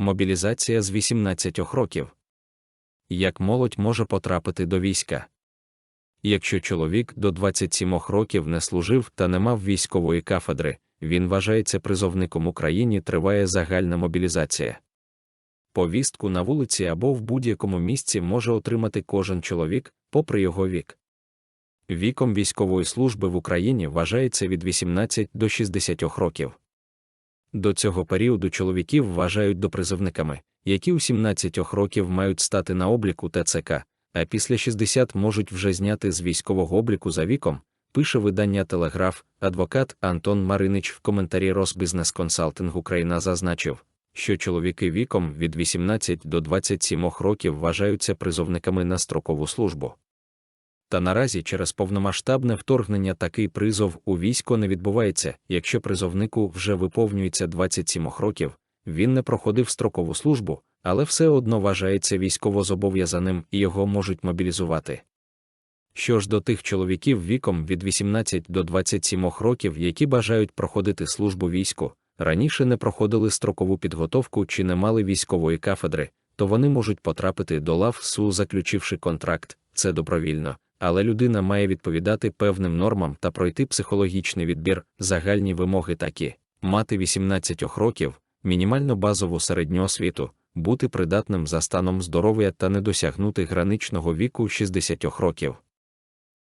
Мобілізація з 18 років. Як молодь може потрапити до війська? Якщо чоловік до 27 років не служив та не мав військової кафедри, він вважається призовником Україні триває загальна мобілізація. Повістку на вулиці або в будь-якому місці може отримати кожен чоловік, попри його вік. Віком військової служби в Україні вважається від 18 до 60 років. До цього періоду чоловіків вважають допризовниками, які у 17 років мають стати на обліку ТЦК, а після 60 можуть вже зняти з військового обліку за віком, пише видання Телеграф, адвокат Антон Маринич в коментарі Росбізнес Консалтинг Україна зазначив, що чоловіки віком від 18 до 27 років вважаються призовниками на строкову службу. Та наразі через повномасштабне вторгнення такий призов у військо не відбувається, якщо призовнику вже виповнюється 27 років, він не проходив строкову службу, але все одно вважається військовозобов'язаним і його можуть мобілізувати. Що ж до тих чоловіків віком від 18 до 27 років, які бажають проходити службу війську, раніше не проходили строкову підготовку чи не мали військової кафедри, то вони можуть потрапити до лав СУ, заключивши контракт, це добровільно, але людина має відповідати певним нормам та пройти психологічний відбір, загальні вимоги такі, мати 18 років, мінімально базову середню освіту, бути придатним за станом здоров'я та не досягнути граничного віку 60 років.